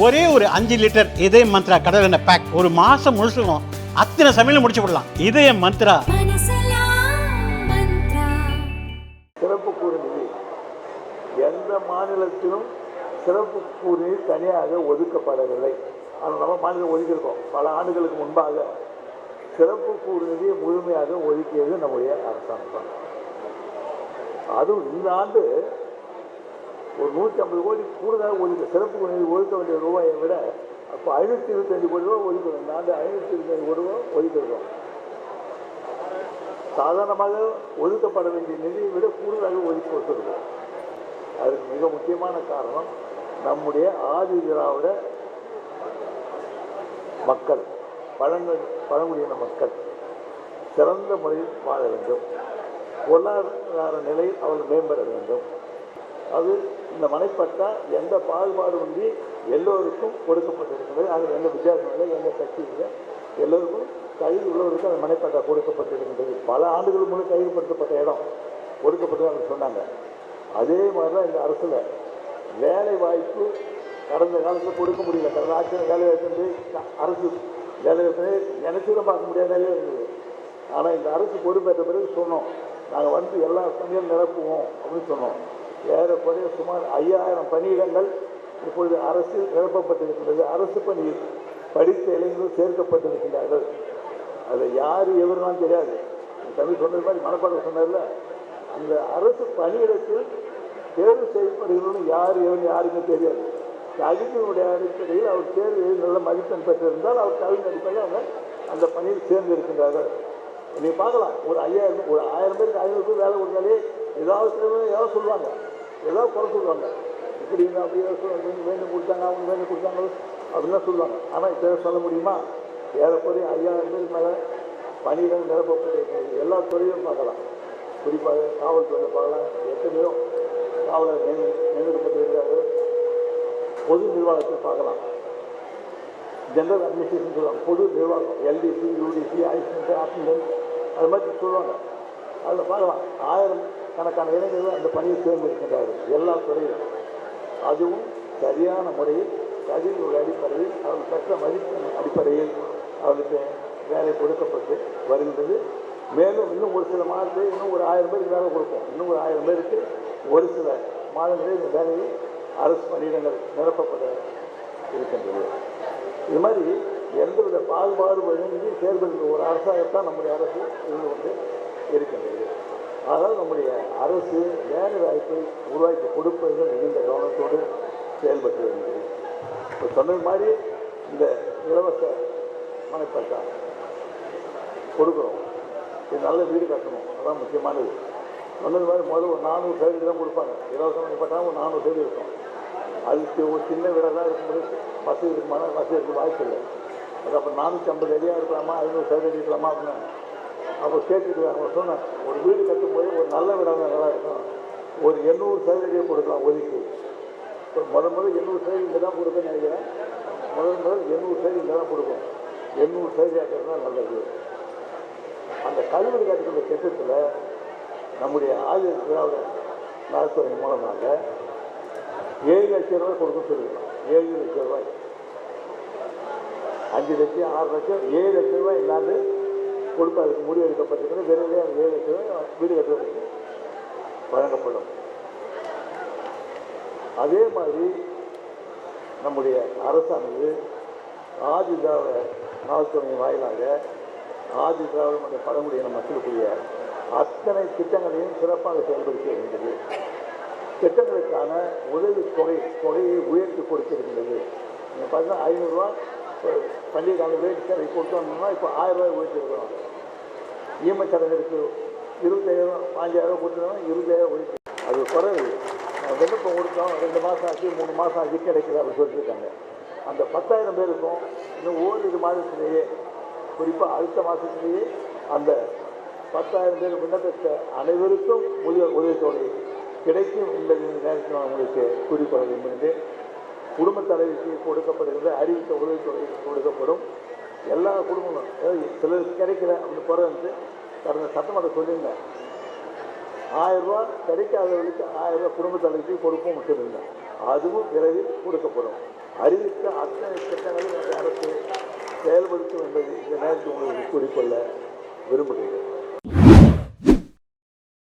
ஒரே ஒரு அஞ்சு லிட்டர் இதய மந்த்ரா கடல் எண்ணெய் பேக் ஒரு மாசம் முழுசுக்கும் அத்தனை சமையலும் முடிச்சு விடலாம். இதய மந்த்ரா. சிறப்பு கூறு நிதி எந்த மாநிலத்திலும் சிறப்பு கூறு நிதி தனியாக ஒதுக்கப்படவில்லை. ஆனால் நம்ம மாநிலம் ஒதுக்கியிருக்கோம். பல ஆண்டுகளுக்கு முன்பாக சிறப்பு கூறு நிதியை முழுமையாக ஒதுக்கியது நம்முடைய அரசாங்கம். அதுவும் இந்த ஆண்டு ஒரு நூற்றி ஐம்பது கோடி கூடுதலாக ஒதுக்க சிறப்பு கூறு ஒழுக்க ஒதுக்க வேண்டிய ரூபாயை விட அப்போ ஐநூற்றி இருபத்தஞ்சு கோடி ரூபா ஒதுக்கணும் நாங்கள் ஐநூற்றி இருபத்தஞ்சு கோடி ரூபா ஒதுக்கியிருக்கோம் சாதாரணமாக ஒதுக்கப்பட வேண்டிய நிதியை விட கூடுதலாக ஒதுக்கி கொடுத்துருக்கோம். அதுக்கு மிக முக்கியமான காரணம் நம்முடைய ஆதி திராவிட மக்கள் பழங்குடி பழங்குடியின மக்கள் சிறந்த முறையில் வாழ வேண்டும். பொருளாதார நிலை அவர்கள் மேம்பட வேண்டும். அது இந்த மனைப்பட்டா எந்த பாகுபாடுமின்றி எல்லோருக்கும் கொடுக்கப்பட்டிருக்கிறது. அதில் எந்த வித்தியாசம் இல்லை எந்த சக்தி இல்லை. எல்லோருக்கும் தகுதி உள்ளவருக்கும் அந்த மனைப்பட்டா கொடுக்கப்பட்டிருக்கின்றது. பல ஆண்டுகள் முன்னே கைதுபடுத்தப்பட்ட இடம் கொடுக்கப்பட்டது சொன்னாங்க. அதே மாதிரி தான் இந்த அரசில் வேலை வாய்ப்பு கடந்த காலத்தில் கொடுக்க முடியல. கடந்த ஆட்சியில் வேலை வாய்ப்பு அரசு வேலை வாய்ப்பு நினைச்சு பார்க்க முடியாத நிலையில இருந்தது. ஆனால் இந்த அரசு பொறுப்பேற்ற பிறகு சொன்னோம் நாங்கள் வந்து எல்லா பணியும் நிரப்புவோம் அப்படின்னு சொன்னோம். ஏறக்குறைய சுமார் ஐயாயிரம் பணியிடங்கள் இப்பொழுது அரசு நிரப்பப்பட்டிருக்கின்றது. அரசு பணியில் படித்த இளைஞர்கள் சேர்க்கப்பட்டிருக்கிறார்கள். அதில் யார் எவருலாம் தெரியாது. தமிழ் சொன்னது மாதிரி மனப்பாடம் சொன்னார்ல அந்த அரசு பணியிடத்தில் தேர்வு செய்யப்படுகிறவங்க யார் எவன் யாருமே தெரியாது. தகுதியினுடைய அடிப்படையில் அவர் தேர்வு எழுதி நல்ல மதிப்பெண் பெற்றிருந்தால் அவர் தகுதி அடிப்படையில் அவங்க அந்த பணியில் சேர்ந்திருக்கின்றார்கள். நீங்கள் பார்க்கலாம் ஒரு ஐயாயிரம் ஒரு ஆயிரம் பேருக்கு ஐநூறு பேர் வேலை கொடுத்தாலே ஏதாவது ஏதாவது சொல்லுவாங்க. ஏதோ குறை சொல்லுவாங்க இப்படி அப்படியே அப்படி வேணும் கொடுத்தாங்க அவங்க வேணும் கொடுத்தாங்க அப்படிலாம் சொல்லுவாங்க. ஆனால் இப்போ சொல்ல முடியுமா? ஏறக்குறைய ஐயாயிரம் பேருக்கு மேலே பணிகள் நிரப்பப்பட்டிருக்கிறது எல்லா துறையும் பார்க்கலாம். குறிப்பாக காவல்துறை பார்க்கலாம். எத்தனையோ காவலர் நியமி- பொது நிர்வாகத்தை பார்க்கலாம். ஜென்ரல் அட்மினிஸ்ட்ரேஷன் சொல்லுவாங்க. பொது நிர்வாகம் எல்டிசி யூடிசி ஐசிசி ஆப்ஷன் அது மாதிரி சொல்லுவாங்க. அதில் பார்க்கலாம். ஆயிரம் கணக்கான இளைஞர்கள் அந்த பணியை தேர்ந்தெடுக்கின்றார்கள் எல்லா துறையிலும். அதுவும் சரியான முறையில் தகுதியுடைய அடிப்படையில் அவர்கள் பெற்ற மதிப்பின் அடிப்படையில் அவர்களுக்கு வேலை கொடுக்கப்பட்டு வருகின்றது. மேலும் இன்னும் ஒரு சில மாதத்தில் இன்னும் ஒரு ஆயிரம் பேருக்கு வேலை கொடுப்போம். இன்னும் ஒரு ஆயிரம் பேருக்கு ஒரு சில மாதங்களில் இந்த வேலையை அரசு பணியிடங்கள் நிரப்பப்பட இருக்கின்றது. இது மாதிரி எந்தவித பாகுபாடு வழங்கி செயல்படுகிற ஒரு அரசாகத்தான் நம்முடைய அரசு இருந்து கொண்டு இருக்கின்றது. ஆனால் நம்முடைய அரசு வேலை வாய்ப்பை உருவாக்கி கொடுப்பதில் மிகுந்த கவனத்தோடு செயல்பட்டு வருகிறது. இப்போ சொன்னது மாதிரி இந்த இலவச மனைப்பட்டா கொடுக்குறோம். இது நல்ல வீடு கட்டணும். அதான் முக்கியமானது. சொன்னது மாதிரி முதல்ல ஒரு நானூறு சதவீதம் தான் கொடுப்பாங்க. இலவச மனைப்பட்டா ஒரு நானூறு சதவீதம் இருக்கும். அதுக்கு ஒரு சின்ன வீடெல்லாம் இருக்கும்போது வசதி இருக்குமான வசதி இருக்க வாய்ப்பு இல்லை அது அப்போ நானூற்றி ஐம்பது அடியாக இருக்கலாமா ஐநூறு சதவீதம் இருக்கலாமா அப்படின்னு அப்போ கேட்டுட்டு அவங்க சொன்னேன் ஒரு வீடு கட்டும்போது ஒரு நல்ல வீடாக நல்லா இருக்கும் ஒரு எண்ணூறு சதவீதம் கொடுக்கலாம் ஒதுக்கி. இப்போ முதல் முதல் எண்ணூறு சதவீதம் இங்கே தான் கொடுக்குன்னு நினைக்கிறேன். முதல் முதல் எண்ணூறு சதவீதம் இங்கே தான் கொடுக்கும் எண்ணூறு சதவீதம் தான் நல்லது. அந்த கழிவுறு கட்டுக்கிற திட்டத்தில் நம்முடைய ஆயுத திராவிட நலத்துறை மூலமாக ஏழு லட்சம் ரூபாய் கொடுக்க சொல்லியிருக்கோம். ஏழு லட்சம் ரூபாய். அஞ்சு லட்சம் ஆறு லட்சம் ஏழு லட்சம் ரூபாய் இல்லாது அதுக்கு முடிவு எடுக்கப்பட்டிருக்கிறது விரைவில் அந்த ஏழு வீடு கட்டுறதுக்கு வழங்கப்படும். அதே மாதிரி நம்முடைய அரசானது ஆதி திராவிட நலத்துறை வாயிலாக ஆதி திராவிட மற்றும் பழங்குடியின மக்களுக்குரிய அத்தனை திட்டங்களையும் சிறப்பாக செயல்படுத்தி வருகின்றது திட்டங்களுக்கான உதவி தொகை தொகையை உயர்த்தி கொடுத்திருக்கின்றது. நீங்கள் பார்த்தீங்கன்னா ஐநூறுரூவா பள்ளி கால ரேட் சரி வந்தோம்னா இப்போ ஆயிரம் ரூபாய் உயர்த்திருக்கிறோம் ஈமச்சடங்கிற்கு இருபத்தாயிரம் பாஞ்சாயிரம் கொடுத்துருந்தோம் இருபதாயிரம் உயர்த்தி அது குறைவு. விண்ணப்பம் கொடுத்தோம் ரெண்டு மாதம் ஆச்சு மூணு மாதம் ஆச்சு கிடைக்குது அப்படின்னு சொல்லியிருக்காங்க. அந்த பத்தாயிரம் பேருக்கும் இன்னும் ஓரிரு மாதத்திலேயே குறிப்பாக அடுத்த மாதத்திலேயே அந்த பத்தாயிரம் பேர் விண்ணப்பித்த அனைவருக்கும் உதவி உதவித்தொகை கிடைக்கும் என்பதை நேரத்தில் நான் உங்களுக்கு கூறிக்கொள்ள என்று குடும்ப தலைவிக்கு கொடுக்கப்படுகிறது அறிவித்த உதவித்தொகை கொடுக்கப்படும். எல்லா குடும்பங்களும் அதாவது சிலருக்கு கிடைக்கல அப்படின்னு பிறகு வந்து கடந்த சட்டமன்ற சொல்லியிருந்தேன் ஆயிரம் ரூபா கிடைக்காதவர்களுக்கு ஆயிரம் ரூபாய் குடும்ப தலைவிக்கு கொடுப்போம் சொல்லியிருந்தேன் அதுவும் விரைவில் கொடுக்கப்படும். அறிவித்த அத்தனை திட்டங்களையும் அரசு செயல்படுத்தும் என்பதை இந்த நேரத்தில் உங்களுக்கு கூறிக்கொள்ள விரும்புகிறேன்.